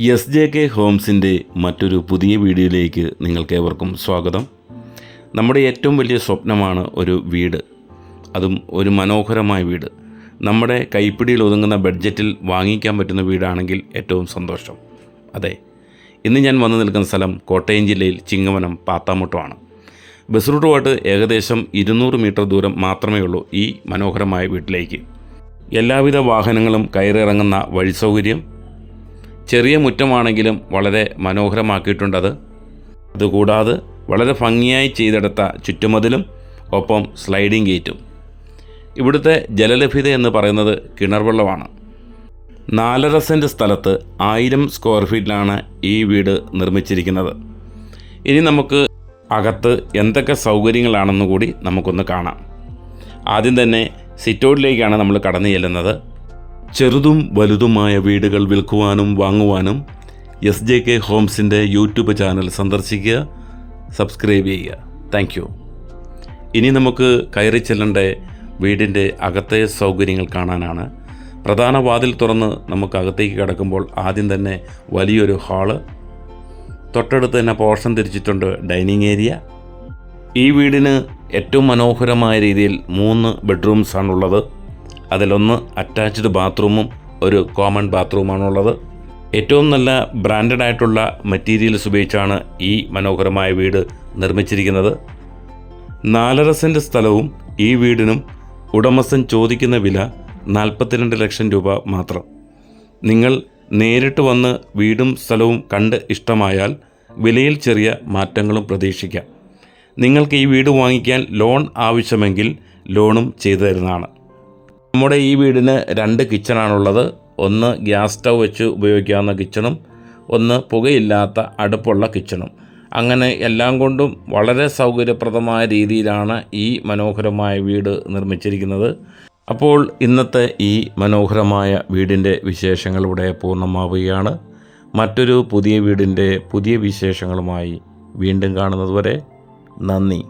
S J K ഹോംസിന്റെ മറ്റൊരു പുതിയ വീഡിയോയിലേക്ക് നിങ്ങൾക്കേവർക്കും സ്വാഗതം. നമ്മുടെ ഏറ്റവും വലിയ സ്വപ്നമാണ് ഒരു വീട്. അതും ഒരു മനോഹരമായ വീട്. നമ്മുടെ കൈപ്പിടിയിൽ ഒതുങ്ങുന്ന ബഡ്ജറ്റിൽ വാങ്ങിക്കാൻ പറ്റുന്ന വീടാണെങ്കിൽ ഏറ്റവും സന്തോഷം. അതെ ഇന്ന് ഞാൻ വന്നു നിൽക്കുന്ന സ്ഥലം കോട്ടയം ജില്ലയിൽ ചിങ്ങവനം പാത്താമുട്ടമാണ്. ബസ് റൂട്ടുമായിട്ട് ഏകദേശം ഇരുന്നൂറ് മീറ്റർ ദൂരം മാത്രമേ ഉള്ളൂ ഈ മനോഹരമായ വീട്ടിലേക്ക്. എല്ലാവിധ വാഹനങ്ങളും കയറിറങ്ങുന്ന വഴി സൗകര്യം ചെറിയ മുറ്റമാണെങ്കിലും വളരെ മനോഹരമാക്കിയിട്ടുണ്ടത്. അതുകൂടാതെ വളരെ ഭംഗിയായി ചെയ്തെടുത്ത ചുറ്റുമതിലും ഒപ്പം സ്ലൈഡിംഗ് ഗേറ്റും ഇവിടുത്തെ ജലലഭ്യത എന്ന് പറയുന്നത് കിണർ വെള്ളമാണ്. നാലര സെന്റ് സ്ഥലത്ത് ആയിരം സ്ക്വയർ ഫീറ്റിലാണ് ഈ വീട് നിർമ്മിച്ചിരിക്കുന്നത്. ഇനി നമുക്ക് അകത്ത് എന്തൊക്കെ സൗകര്യങ്ങളാണെന്ന് കൂടി നമുക്കൊന്ന് കാണാം. ആദ്യം തന്നെ സിറ്റൗട്ടിലേക്കാണ് നമ്മൾ കടന്നു ചെല്ലുന്നത്. ചെറുതും വലുതുമായ വീടുകൾ വിൽക്കുവാനും വാങ്ങുവാനും എസ് ജെ കെ ഹോംസിന്റെ യൂട്യൂബ് ചാനൽ സന്ദർശിക്കുക സബ്സ്ക്രൈബ് ചെയ്യുക. താങ്ക് ഇനി നമുക്ക് കയറി ചെല്ലേണ്ട വീടിന്റെ അകത്തെ സൗകര്യങ്ങൾ കാണാനാണ്. പ്രധാന വാതിൽ തുറന്ന് നമുക്ക് അകത്തേക്ക് കിടക്കുമ്പോൾ ആദ്യം തന്നെ വലിയൊരു ഹാൾ. തൊട്ടടുത്ത് തന്നെ പോർഷൻ തിരിച്ചിട്ടുണ്ട് ഡൈനിങ് ഏരിയ. ഈ വീടിന് ഏറ്റവും മനോഹരമായ രീതിയിൽ മൂന്ന് ബെഡ്റൂംസ് ആണുള്ളത് അതിലൊന്ന് അറ്റാച്ച്ഡ് ബാത്റൂമും ഒരു കോമൺ ബാത്റൂമാണുള്ളത്. ഏറ്റവും നല്ല ബ്രാൻഡഡ് ആയിട്ടുള്ള മെറ്റീരിയൽസ് ഉപയോഗിച്ചാണ് ഈ മനോഹരമായ വീട് നിർമ്മിച്ചിരിക്കുന്നത്. നാലര സെന്റ് സ്ഥലവും ഈ വീടിനും ഉടമസ്ഥൻ ചോദിക്കുന്ന വില നാൽപ്പത്തിരണ്ട് ലക്ഷം രൂപ മാത്രം. നിങ്ങൾ നേരിട്ട് വന്ന് വീടും സ്ഥലവും കണ്ട് ഇഷ്ടമായാൽ വിലയിൽ ചെറിയ മാറ്റങ്ങളും പ്രതീക്ഷിക്കാം. നിങ്ങൾക്ക് ഈ വീട് വാങ്ങിക്കാൻ ലോൺ ആവശ്യമെങ്കിൽ ലോണും ചെയ്തു തരുന്നതാണ്. നമ്മുടെ ഈ വീടിന് രണ്ട് കിച്ചണാണുള്ളത്. ഒന്ന് ഗ്യാസ് സ്റ്റൗ വെച്ച് ഉപയോഗിക്കാവുന്ന കിച്ചണും ഒന്ന് പുകയില്ലാത്ത അടുപ്പുള്ള കിച്ചണും. അങ്ങനെ എല്ലാം കൊണ്ടും വളരെ സൗകര്യപ്രദമായ രീതിയിലാണ് ഈ മനോഹരമായ വീട് നിർമ്മിച്ചിരിക്കുന്നത്. അപ്പോൾ ഇന്നത്തെ ഈ മനോഹരമായ വീടിന്റെ വിശേഷങ്ങൾ ഇവിടെ പൂർണമാവുകയാണ്. മറ്റൊരു പുതിയ വീടിന്റെ പുതിയ വിശേഷങ്ങളുമായി വീണ്ടും കാണുന്നതുവരെ നന്ദി.